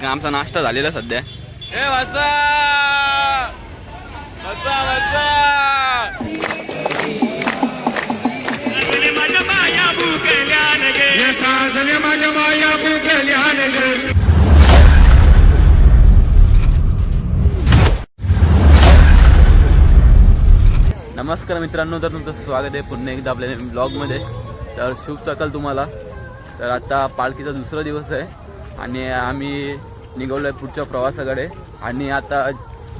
का आमचा नाश्ता झालेला सध्या? ए वसा! वसा वसा! माझ्या माया नमस्कार मित्रांनो तर तुमचं स्वागत आहे पुन्हा एकदा आपल्या ब्लॉगमध्ये तर शुभ सकाळ तुम्हाला. तर आता पालखीचा दुसरा दिवस आहे आणि आम्ही निघालो आहे पुढच्या प्रवासाकडे. आणि आता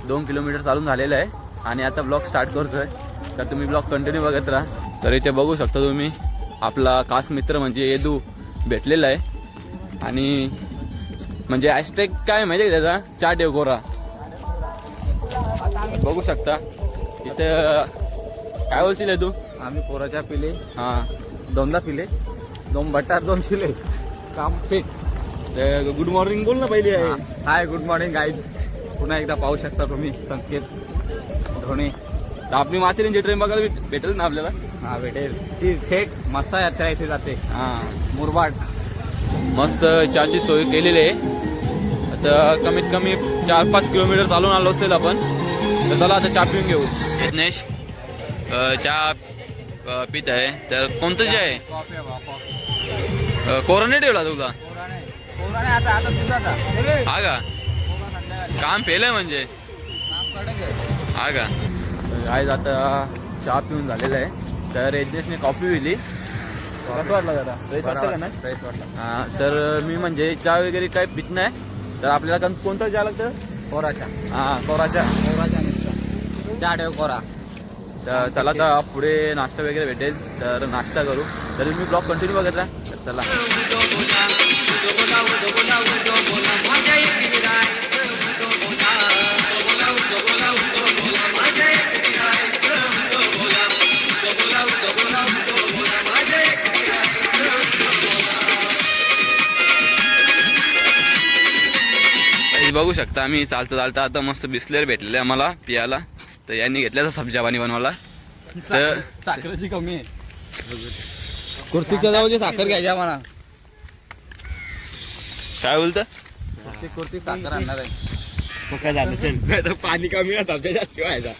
दोन किलोमीटर चालून झालेलं आहे. आणि आता ब्लॉग स्टार्ट करतो आहे तर तुम्ही ब्लॉग कंटिन्यू बघत राहा. तर इथे बघू शकता तुम्ही आपला खास मित्र म्हणजे येदू भेटलेला आहे. आणि म्हणजे हॅशटॅग काय माहिती आहे त्याचा? चाट आहे गोरा. बघू शकता. इथे काय बोलशील तू आम्ही पोराच्या पिले. हा. दोनदा पिले. दोन बटार दोन पिले काम फिट गुड मॉर्निंग बोल ना पहिले. हाय गुड मॉर्निंग गाईज पुन्हा एकदा पाहू शकता तुम्ही संकेत. धोनी. तर आपली माथेरीची ट्रेन बघायला भेट- भेटेल ना आपल्याला? हा भेटेल. ती थेट मस्ता यात्रा इथे जाते. हा. मुरबाड. मस्त चहाची सोय केलेली आहे. आता कमीत कमी चार पाच किलोमीटर चालून आलो असेल आपण तर चला आता चहा पिऊन घेऊ. यज्ञेश चहा पित आहे. तर कोणतं जे आहे? अं, कोरा नाही ठेवला तुझा? पोराने आता आता दुधाचा हा का? काम पेलंय म्हणजे? हा का? आज आता चहा पिऊन झालेला आहे. तर यज्ञेशने कॉफी पिली हा तर मी म्हणजे चहा वगैरे काय पित नाही. तर आपल्याला कोण- कोणता चहा लागतं? कोराच्या हा कोराच्या कोराच्या नुसता. चहा ठेव कोरा. तर चला आता पुढे नाश्ता वगैरे भेटेल. तर नाश्ता करू. तर मी ब्लॉग कंटिन्यू बघत राहा. तर चला. हे बघू शकता आम्ही चालता चालता आता मस्त बिस्लेर भेटलेले आम्हाला पियाला. तर यांनी घेतल्याचा सब्जा पाणी बनवायला. तर साखरेची कमी आहे. कुर्ती जाऊ दे साखर घ्यायच्या म्हणा काय बोलतं? कुर्ती कुर्ती साखर आणणार आहे. पाणी कमी आमच्या जास्त व्हायचा.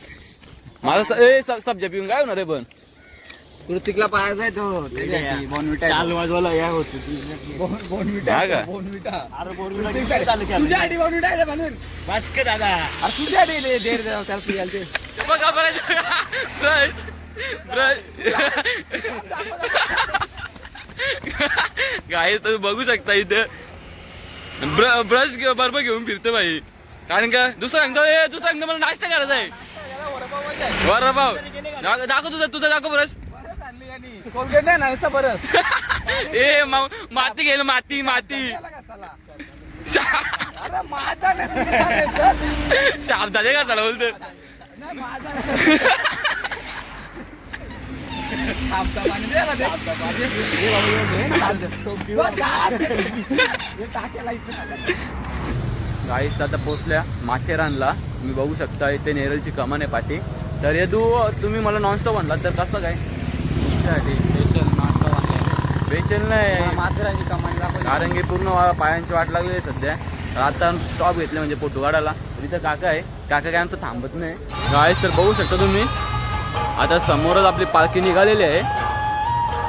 माझा स- ए, सब- सब्जा पिऊन काय होणार आहे पण? कृतिकला पाहायचा आहे तो त्याच्यासाठी बोनविटा. तो. वाजवायला या होत बोन- बोनविटा. हा का? बोनविटा. तुझ्यासाठी बोनविटा आहे म्हणून. बस का दादा. अरे तुझ्यासाठी दे दे रे त्याला पियाला ते बघा ब्रश. ब्रश. काय तर बघू शकता इथं. ब्र ब्रश घे- बरोबर घेऊन फिरतो भाई कारण का दुसरा ए दुसरा सांगतो मला नाश्ता करायचा आहे. बरं भाऊ दाख- दाखव तुझा तुझा दाखव ब्रश. कोलगेट नाही ना ए माती घेईल माती माती. शाप झाले का चला बोलतो. हे हे. हे. गाईस आता पोचल्या माथेरानला. तुम्ही बघू शकता इथे नेरळची कमान आहे पाठी. तर हे तू तुम्ही मला नॉनस्टॉप म्हणला तर कसं काय? नाश्ता वाटलाय. स्पेशल नाही. माथेरानची कारण की पूर्ण वा- पायांची वाट लागली आहे सध्या. तर आता स्टॉप घेतले म्हणजे पोटुगाडाला. तिथं काका आहे. काका काय आमचं थांबत नाही. गाईस तर बघू शकता तुम्ही. आता समोरच आपली पालखी निघालेली आहे.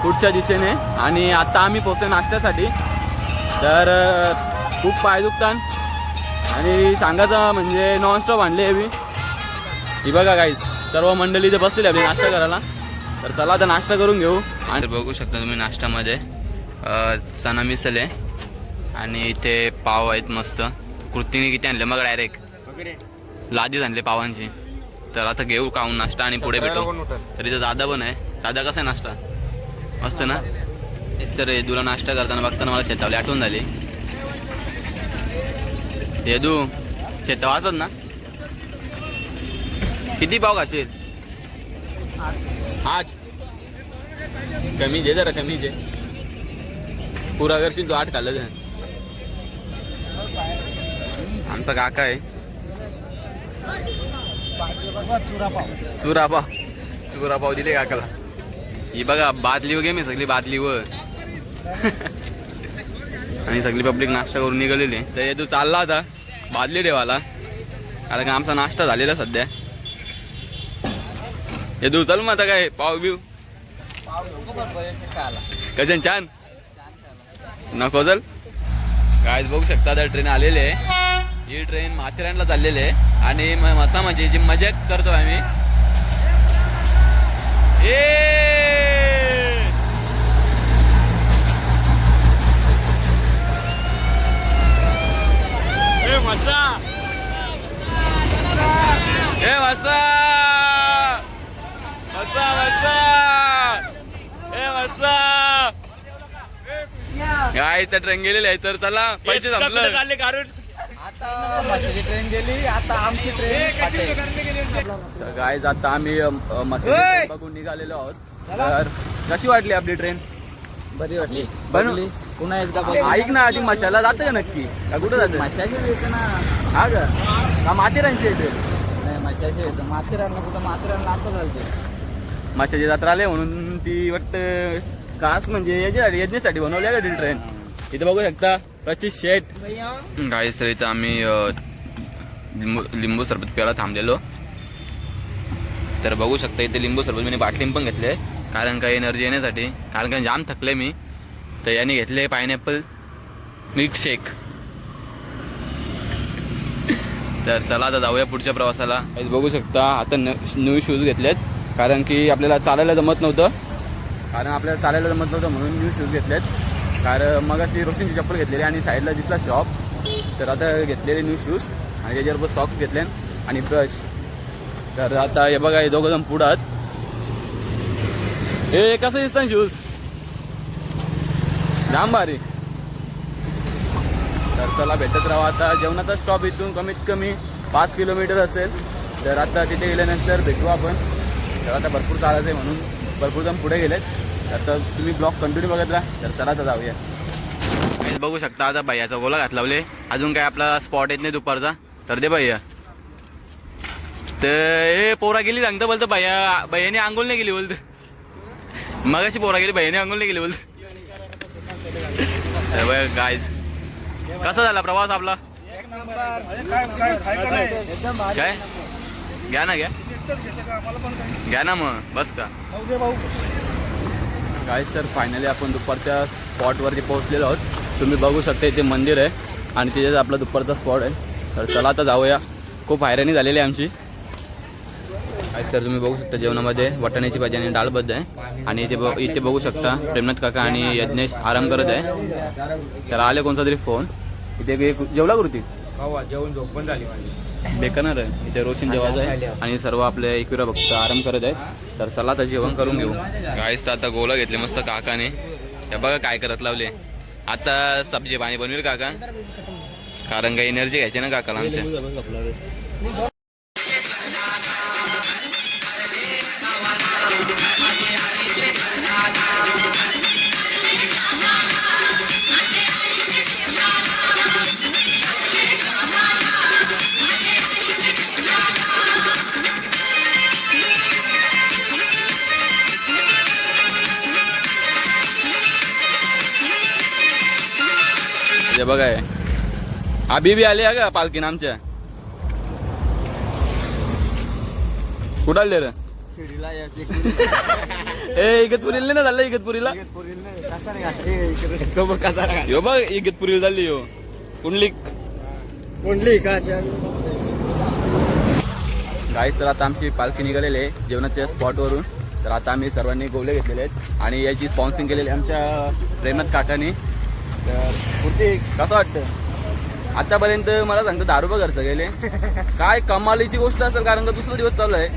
पुढच्या दिशेने. आणि आता आम्ही पोहोचतो नाश्त्यासाठी. तर अं, खूप पाय दुखतात. आणि सांगायचं म्हणजे नॉनस्टॉप आणले आहे मी ही बघा गाईस सर्व मंडळी इथे बसलेली आपली नाश्ता करायला. तर चला आता नाश्ता करून घेऊ. आणि बघू शकता तुम्ही नाश्त्यामध्ये चना मिसल आहे आणि इथे पाव आहेत मस्त. कृतीने किती आणले मग डायरेक्ट लादीच आणले पावांची. तर आता घेऊ खाऊन नाश्ता आणि पुढे भेटू. तर इथं दादा पण आहे. दादा कसा आहे नाश्ता? मस्त ना? तेच तर तुला नाश्ता करताना बघताना मला शेतावली आठवण झाली. येदू शेताव असत ना? किती पाव खाशील? आठ. कमी जे जरा कमी जे. पुरा करशील तू आठ खाल्लं ते आमचा काका आहे. चुरापाव. पाव दिले काकाला. ही बघा बादली वगैरे मी सगळी बादली व आणि सगळी पब्लिक नाश्ता करून निघालेली. तर तर तू चालला आता बादली ठेवाला कारण का आमचा नाश्ता झालेला सध्या. ये तू चल मग आता काय पाव बिव गजन छान? नको चल काय बघू शकता तर ट्रेन आलेली आहे. ही ट्रेन माथेरानला चाललेली आहे. आणि म- मसा म्हणजे जी मजा करतो आम्ही. ए ए मसा ए मसा मसा मसा ए मसा काय त्या ट्रेन गेलेली आहे तर चला पैसे संपलं. चालले काढून? आता ट्रेन गेली आता आमची ट्रेन तर काय आता आम्ही बघून निघालेलो आहोत. तर कशी वाटली आपली ट्रेन बरी वाटली. बन- बघली. पुन्हा एकदा ऐक ना आधी मशाला जातं का नक्की? का कुठं जातं? माशाची येते ना. हा का? का माथेरानची येते? नाही माशाची येते. माथेरानला कुठं माथेरानला आता चालते माशाची जत्रा आली म्हणून ती वाटतं खास म्हणजे याच्यासाठी यज्ञासाठी बनवली आहे का ती ट्रेन इथे बघू शकता पच्चीस शेट काहीच तर इथं आम्ही लिंबू लिंबू सरबत प्यायला थांबलेलो. तर बघू शकता इथे लिंबू सरबत मी बाटली पण घेतले कारण काही एनर्जी येण्यासाठी कारण का जाम थकले मी. तर याने घेतले पायनॅपल मिल्कशेक. तर चला आता जाऊया पुढच्या प्रवासाला. बघू शकता आता न्यू शूज घेतलेत कारण की आपल्याला चालायला जमत नव्हतं. कारण आपल्याला चालायला जमत नव्हतं म्हणून न्यू शूज घेतलेत. कारण मग अशी रोशनची चप्पल घेतलेली आणि साईडला दिसला शॉप तर आता घेतलेले न्यू शूज आणि त्याच्याबरोबर सॉक्स घेतले आणि ब्रश तर आता हे बघा हे दोघं जण पुढं आहात. हे कसं दिसतं शूज जाम भारी. तर चला भेटत राहा आता. जेवणाचा स्टॉप इथून कमीत कमी पाच किलोमीटर असेल. तर आता तिथे गेल्यानंतर भेटू आपण. तर आता भरपूर चालायचं आहे म्हणून. भरपूर जण पुढे गेलेत. तर आता तुम्ही ब्लॉग कंटिन्यू बघत राहा तर चला तर जाऊया. बघू शकता आता भैयाचा गोला घातलावले. अजून काय आपला स्पॉट येत नाही दुपारचा. तर दे भैया. तर ए पोरा गेली सांगतं बोलतं भैया. भैयाने आंघोळ नाही गेली बोलतं. मग अशी पोरा गेली भैयाने आंघोळ नाही गेली बोलतं. काय कसा झाला प्रवास आपला? काय? घ्या ना घ्या. घ्या ना मग बस का? काय सर फायनली आपण दुपारच्या स्पॉटवरती पोहोचलेलो आहोत. तुम्ही बघू शकता इथे मंदिर आहे आणि तिथेच आपला दुपारचा स्पॉट आहे. तर चला आता जाऊया. खूप हैराणी झालेली आहे आमची. काय सर तुम्ही बघू शकता जेवणामध्ये वटाण्याची भाजी आणि डाळ बद्द आहे. आणि इथे बघ इथे बघू शकता प्रेमनाथ काका आणि यज्ञेश आराम करत आहे. तर आले कोणता तरी फोन इथे एक- जेवला कृती जेवण झोप पण झाली माझी. बेकणार आहे. इथे रोशन जेवायचं आहे आणि सर्व आपले एकविरा भक्त आराम करत आहेत. तर चला आता जेवण करून घेऊ. गाईस तर आता गोला घेतले मस्त काकाने. हे बघा काय करत लावले. आता सब्जी पाणी बनवेल काका. कारण का एनर्जी घ्यायची ना काकाला आमच्या. बघा हे. अभि बी आले का पालखीन आमच्या कुठं आले रे? शिर्डीला ए इगतपुरीला नाही झालं इगतपुरीला? कसा नाही यो बघ इगतपुरीला झाली यो. कुंडलिक. कोणली का गाईस तर आता आमची पालखी निघालेली आहे जेवणाच्या स्पॉटवरून तर आता आम्ही सर्वांनी गोले घेतलेले आहेत. आणि याची स्पॉन्सिंग केलेली आहे आमच्या प्रेमनाथ काकांनी. तर कुठे कसं वाटतं? आतापर्यंत मला सांगतो दारू घरचं गेले काय कमालीची गोष्ट असेल कारण का दुसरा दिवस चालू आहे.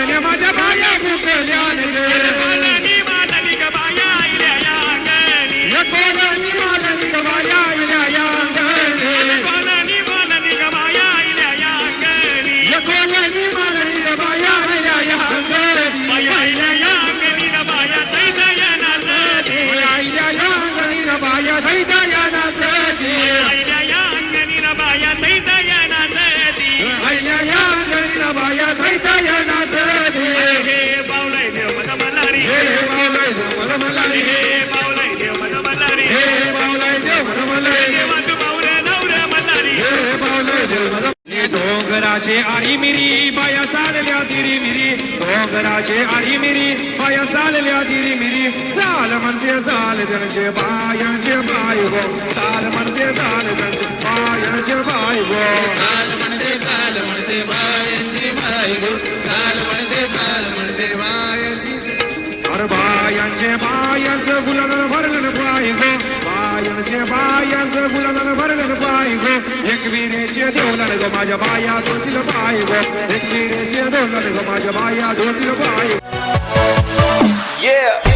माझ्या डोंगराचे आरी मिरी बाया चालल्या तिरी मिरी. डोंगराचे आरी मिरी बाया चालल्या तिरी मिरी. चाल म्हणते चाल त्यांचे बायांचे बाय गो. चाल म्हणते चाल त्यांचे बायांचे बाय गो. अरे बायांचे बायांचं गुलाला भरलं पाय गो. बायांचे बायांचं गुलाला Ekbireciye devlane gomaya baya dosil bayi go Ekbireciye devlane gomaya baya dosil bayi Yeah.